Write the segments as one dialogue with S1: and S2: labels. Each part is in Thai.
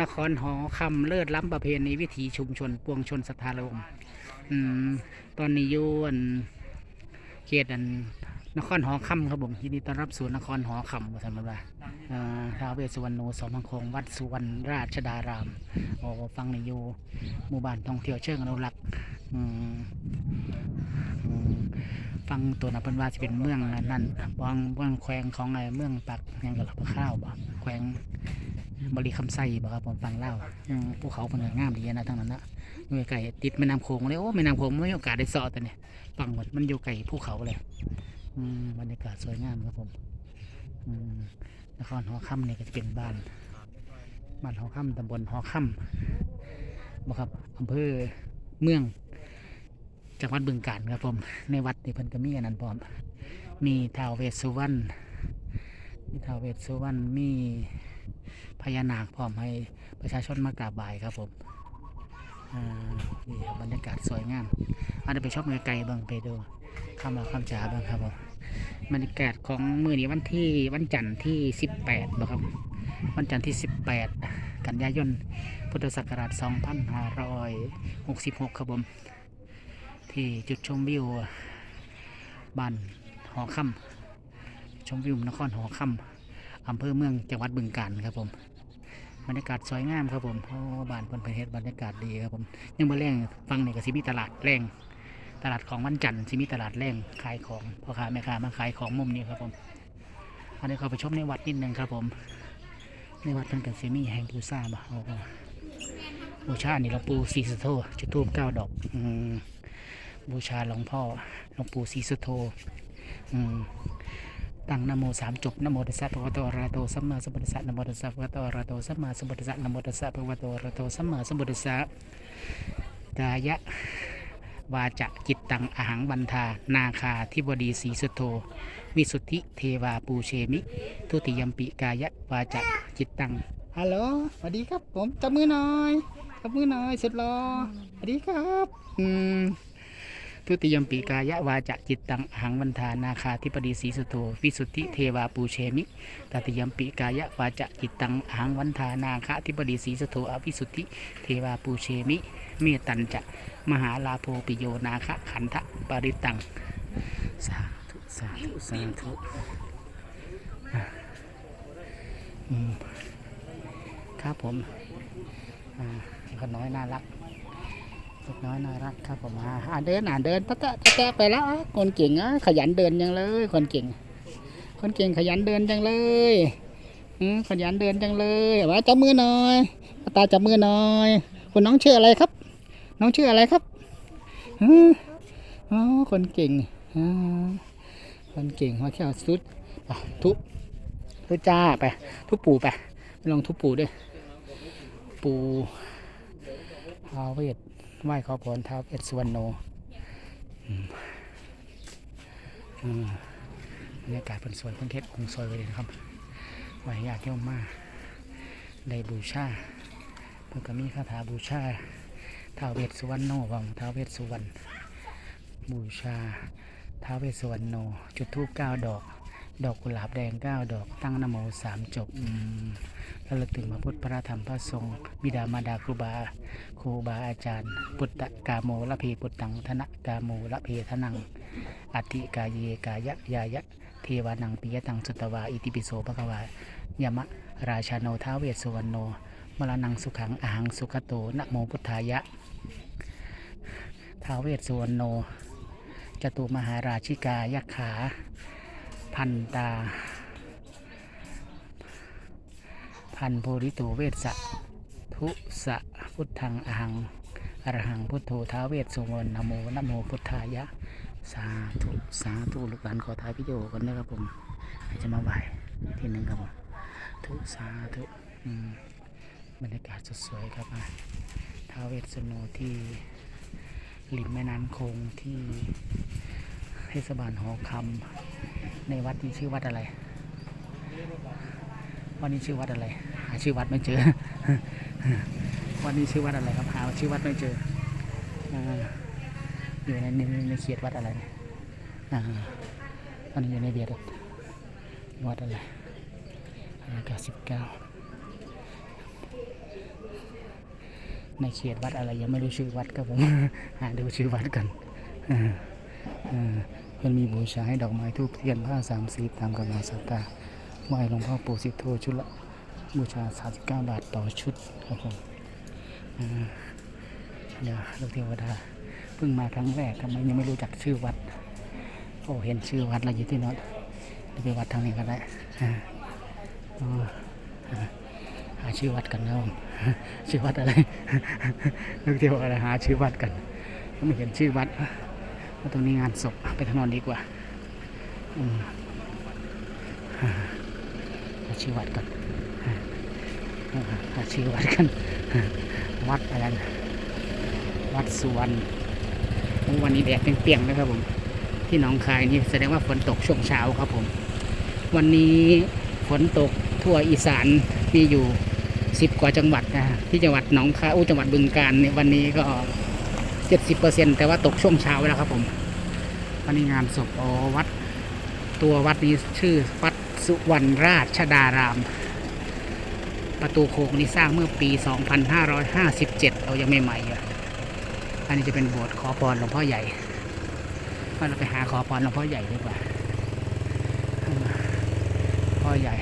S1: นครหอคำเลิศล้ำประเพณีวิถีชุมชน ปวงชนสถารมอืมตอนนี้อยู่อันเขตอันนครหอคำครับผมยินดีต้อนรับสู่นครหอคำสำหรับว่าอ่าท้าวเวสสุวรรณโนสมังคงวัดสุวรรณราชดารามโอ้ฟังในอยู่หมู่บ้านท่องเที่ยวเชิงอนุรักษ์ฟังตัวนับเป็นว่าจะเป็นเมืองนั่นบางเมืองแขวงของไอ้เมืองปักยังกับพระข้าวบ่แขวง บริคำไส้บ่ครับผมฟังเล่าภูเขาเป็นงามดีนะทั้งนั้นนะอยู่ไก่ติดแม่น้ำโขงเลยโอ้แม่น้ำโขงไม่มีโอกาสได้เสาะแต่เนี่ยฟังหมดมันอยู่ไก่ภูเขาเลยอืมบรรยากาศสวยงามครับผมอืมนครหอค่ำเนี่ยก็จะเป็นบ้านบ้านหอค่ำตำบลหอค่ำบ่ครับอำเภอเมืองจังหวัดบึงกาฬครับผม ในวัดนี่เพิ่นก็มีอันนั้นพร้อมมีท้าวเวสสุวรรณมีท้าวเวสสุวรรณมี พญานาคพร้อมให้ประชาชนมากราบไหว้ครับผมนี่ครับบรรยากาศสวยงามอาจจะไปชอบไกลๆบ้างไปดูคำว่าคำจ๋าบ้างครับผมบรรยากาศของมือนี้วันที่วันจันทร์ที่ 18บ่ครับ วันจันทร์ที่ 18 กันยายน พุทธศักราช 2566 ครับผม ที่จุดชมวิวบ้านหอค่ำชมวิวนครหอค่ำ อำเภอเมืองจังหวัดบึงกาฬครับผมบรรยากาศสวยงามครับผมโอ้บ้านเพิ่นเพนเฮ็ดบรรยากาศดีครับผมยังมาแรงฟังนี่ก็สิมีตลาดแรงตลาดของวันจันทร์สิมีตลาดแรงขายของพ่อค้าแม่ค้ามาขายของมุมนี้ครับผมอันนี้เขาไปชมในวัดนิดนึงครับผม ในวัดเพิ่นก็สิมีแห่งบูชาบ่เอาบูชานี่หลวงปู่ศรีสุโธจุดธูปเก้าดอกอบูชาหลวงพ่อหลวงปู่ศรีสุโธอืม ตั้งนโมสามจบนโมตัสสะภะคะวะโตอะระหะโตสัมมาสัมพุทธัสสะนโมตัสสะภะคะวะโตอะระหะโตสัมมาสัมพุทธัสสะนโมตัสสะภะคะวะโตอะระหะโตสัมมาสัมพุทธัสสะกายะวาจะจิตตังอหังวันทา นาคาธิบดีสีสุโธวิสุทธิเทวาปูเชมิ ทุติยมปิกายะวาจะจิตตังฮัลโหลสวัสดีครับผมจับมือหน่อยจับมือหน่อยสุดรอสวัสดีครับ อืม ทุติยมปีกายะวาจะจิตตังหังวันทานาคาธิปดีสีสุโธวิสุทธิเทวาปูเชมิตติยมปีกายะวาจะจิตตังหังวันทานาคาธิปดีสีสุโธอวิสุทธิเทวาปูเชมิ เมตันจะมหาลาโภปิโยนาคะขันธปริตังสาธุสาธุสาธุครับผมอ่าก็น้อยน่ารัก เล็กน้อยน่ารักครับผมอ่าเดินอ่าเดินตะตะตะแตะไปแล้วคนเก่งอะขยันเดินจังเลย คนเก่ง คนเก่งขยันเดินจังเลยอืมขยันเดินจังเลยว่าจับมือหน่อยตาจับมือหน่อยคุณน้องชื่ออะไรครับ น้องชื่ออะไรครับอืออ๋อคนเก่งอคนเก่งมาแค่สุดทุบทุบจ้าไป ทุบปูไปไปลองทุบปูด้วย ปูพาเวท ไหว้ขอพรท้าวเพชรสุวรรณโนอืมอืมบรรยากาศเป็นสวยเพิ่นเทศองค์สวยไว้เลยนะครับไหวอยากเที่ยวมากได้บูชาเพิ่นก็มีคาถาบูชาท้าวเวสสุวรรณโนวังท้าวเวสสุวรรณบูชาท้าวเวสสุวรรณโน จุดธูปเก้าดอก ดอกกุหลาบแดงเก้าดอกตั้งนโมสามจบแล้วระลึกถึงพระพุทธพระธรรมพระสงฆ์บิดามารดาครูบาครูบาอาจารย์ ปุตตะกาโมละเพปุตตังธนะกาโมละเพทนังอธิกายเยกายะยายะเทวานังปิยตังสุตวาอิติปิโสภควายมะราชาโนท้าเวสุวรรณโนมรณังสุขังอาหังสุขโตนะโมพุทธายะท้าเวสสุวรรณโนจตุมหาราชิกายักขา พันตา พันโพริโตเวสสะทุสะพุทธังอหังอรหังพุทโธท้าเวสสุวรรณนโมนโมพุทธายะ สาธุสาธุลูกหลานขอท้ายพิโยกันนะครับผมจะมาไหวที่หนึ่งครับผมทุสาธุอืมบรรยากาศสดสวยครับอะท้าเวสสุวรรณที่ริมแม่น้ำโขงที่เทศบาลหอคำ ในวัดนี้ชื่อวัดอะไรวันนี้ชื่อวัดอะไร หาชื่อวัดไม่เจอ วันนี้ชื่อวัดอะไรครับ หาชื่อวัดไม่เจอ อยู่ในในในเขตวัดอะไรอ่าตอนนี้อยู่ในเบียดวัดอะไรอากาสิบเก้าในเขตวัดอะไรยังไม่รู้ชื่อวัดครับผม หาดูชื่อวัดกัน เพื่อนมีบูชาให้ดอกไม้ทูบเทียนผ้าสามสีตามกำลังศรัทธาไหว้หลวงพ่อปู่สิทโธชุดละบูชา 39 บาทต่อชุดครับผมเดี๋ยวลูกเทวดาเพิ่งมาครั้งแรกทำไมยังไม่รู้จักชื่อวัด โอ้เห็นชื่อวัดแล้วอยู่ที่นอนเดี๋ยวไปวัดทางนี้ก็ได้หาชื่อวัดกันนะผมชื่อวัดอะไรนึกเที่ยวอะไรหาชื่อวัดกันไม่เห็นชื่อวัด ตรงนี้งานศพไปทางนอนดีกว่าอืมอาหาชื่อวัดกันอาอ่าหาชื่อวัดกัน วัดอะไรนะวัดสุวรรณวันนี้แดดเปรี้ยงๆนะครับผม ที่หนองคายนี่แสดงว่าฝนตกช่วงเช้าครับผม วันนี้ฝนตกทั่วอีสานมีอยู่สิบกว่าจังหวัดนะที่จังหวัดหนองคายอู้จังหวัดบึงกาฬเนี่ยวันนี้ก็ เจ็ดสิบเปอร์เซ็นแต่ว่าตกช่วงเช้าแล้วครับผมวันนี้งานศพอวัด ตัววัดนี้ชื่อวัดสุวรรณราชดาราม ประตูโค้งนี้สร้างเมื่อปี 2557เอายังไม่ใหม่อยู่อันนี้จะเป็นโบสถ์ขอพรหลวงพ่อใหญ่ว่าเราไปหาขอพรหลวงพ่อใหญ่ดีกว่าพ่อใหญ่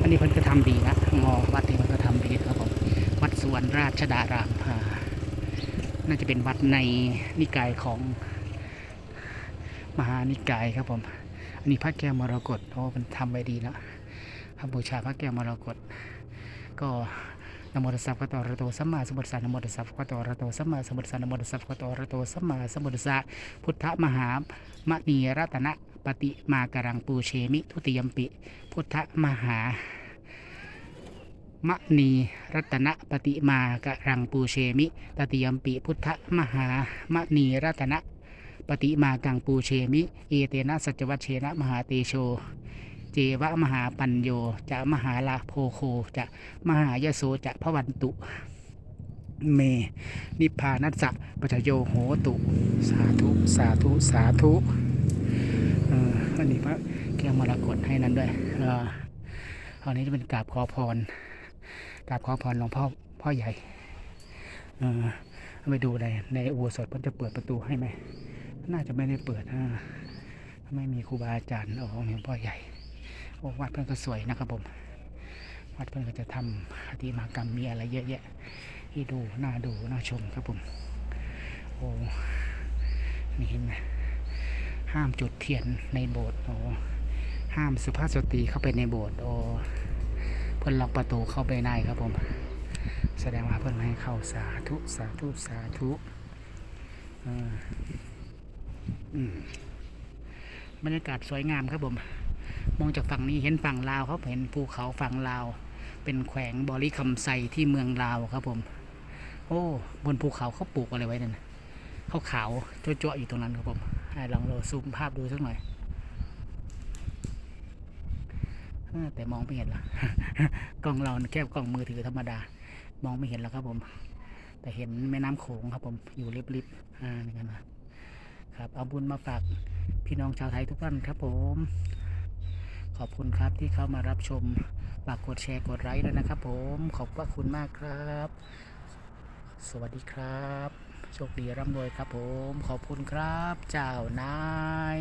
S1: อันนี้เพิ่นก็ทำดีนะงอวัดนี้มันก็ทำดีครับผมวัดสวนราชดารามอ่า น่าจะเป็นวัดในนิกายของมหานิกายครับผม อันนี้พระแก้วมรกตโอ้มันทำไว้ดีแล้วพระบูชาพระแก้วมรกตก็นโมตัสสะภะคะวะโตอะระหะโตสัมมาสัมพุทธัสสะนโมตัสสะภะคะวะโตอะระหะโตสัมมาสัมพุทธัสสะนโมตัสสะภะคะวะโตอะระหะโตสัมมาสัมพุทธัสสะพุทธมหามณีรัตนปฏิมาการังปูเชมิทุติยมปิ พุทธมหา มณีรัตนปฏิมากรังปูเชมิตติยมปิพุทธมหามณีรัตนปฏิมากังปูเชมิ เอเตนะสัจวัชเชนะมหาเตโช เจวะมหาปัญโยจะมหาลาโพโคจะมหายโสจะพระวันตุ เม นิพพานัสสะปัจโยโหตุ สาธุ สาธุ สาธุอันนี้พระแก้วมรกตให้นั้นด้วยอ่ออันนี้จะเป็นกราบขอพร กราบขอพรหลวงพ่อพ่อใหญ่เออไปดูในในอุโบสถเพิ่นจะเปิดประตูให้ไหมน่าจะไม่ได้เปิดอ่าไม่มีครูบาอาจารย์โอ้หลวงพ่อใหญ่โอ้วัดเพิ่อนก็สวยนะครับผมวัดเพิ่อนก็จะทำอธิมากรรมมีอะไรเยอะแยะที่ดูน่าดูน่าชมครับผมโอ้นี่เห็นไหมห้ามจุดเทียนในโบสถ์โอ้ห้ามสุภาพสตรีเข้าไปในโบสถ์โอ้ เพิ่นล็อกประตูเข้าไปในครับผม แสดงว่าเพิ่นไม่ให้เข้าสาธุสาธุสาธุอืมบรรยากาศสวยงามครับผม มองจากฝั่งนี้เห็นฝั่งลาวครับเห็นภูเขาฝั่งลาว เป็นแขวงบริคำไซที่เมืองลาวครับผม โอ้บนภูเขาเขาปลูกอะไรไว้นั่นน่ะเขาขาวๆจ้วๆอยู่ตรงนั้นครับผมลองเราซูมภาพดูสักหน่อยเออ แต่มองไม่เห็นละกล้องเราแค่กล้องมือถือธรรมดา มองไม่เห็นแล้วครับผม แต่เห็นแม่น้ำโขงครับผมอยู่ริบๆอ่านี่กันนะครับเอาบุญมาฝากพี่น้องชาวไทยทุกท่านครับผมขอบคุณครับที่เข้ามารับชมฝากกดแชร์กดไลค์ด้วยนะครับ ผมขอบพระคุณมากครับ สวัสดีครับโชคดีร่ำรวยครับผม ขอบคุณครับ เจ้านาย